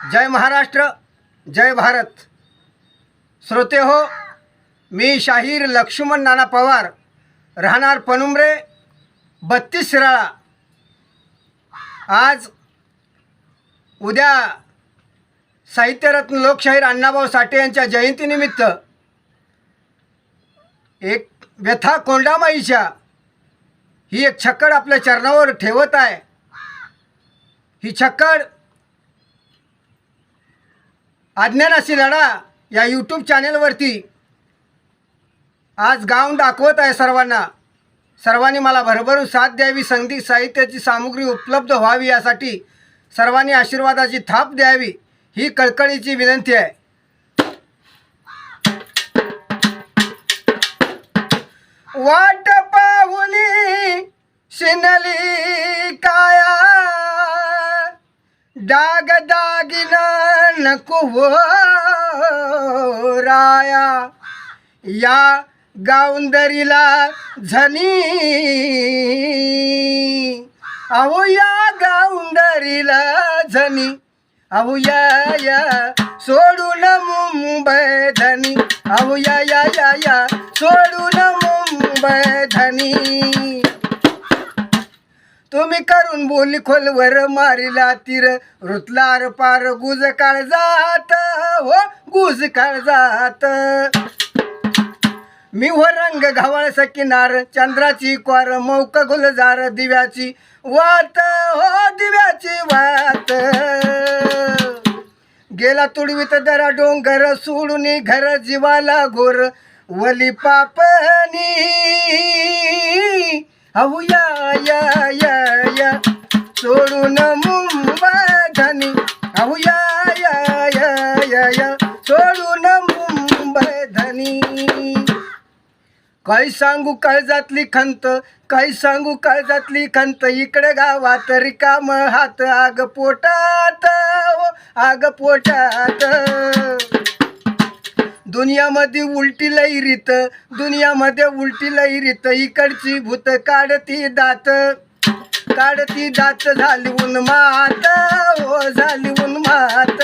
जय महाराष्ट्र जय भारत. श्रोते हो मी शाहीर लक्ष्मण नाना पवार राहणार पनुमरे बत्तीस शिराळा. आज उद्या साहित्यरत्न लोकशाहीर अण्णाभाऊ साठे यांच्या जयंतीनिमित्त एक व्यथा कोंडामाईच्या ही एक छक्कड आपल्या चरणावर ठेवत आहे. ही छक्कड अज्ञानाशी लढा या यूट्यूब चॅनेलवरती आज गाऊन दाखवत आहे सर्वांना. सर्वांनी मला भरभरून साथ द्यावी संगीत साहित्याची सामुग्री उपलब्ध व्हावी यासाठी सर्वांनी आशीर्वादाची थाप द्यावी ही कळकळीची विनंती आहे. वाट पाहुली शिनली काया डागदा नको हो राया। या गावंदरीला झनी। अहो या गावंदरीला झनी. अहो या या सोडून मुंबई धनी. अहो या या या या सोडून मुंबई धनी. मी करून बोली खोलवर मारिला तीर. रुतलार पार गुज काळ जात हो गुज काळ जात. मी हो रंग घावळ सकिनार चंद्राची क्वार मौक गुलजार दिव्याची वात हो दिव्याची वात. गेला तुडवीत दरा डोंगर सोडून घर जीवाला घोर. वली पापनी अहो या या या. सोडून मुंबई धनी अहो या या या या या. सोडून मुंबई धनी काही सांगू काळजातली खंत? काही सांगू काळजातली खंत? इकडे गावात रिकाम हात आग पोटात हो, आग पोटात. दुनियामध्ये उलटी लैरीत दुनियामध्ये उलटी लैरीत इकडची भूत काढती दात. काढती दात झाली उन्मात हो झाली उन्मात.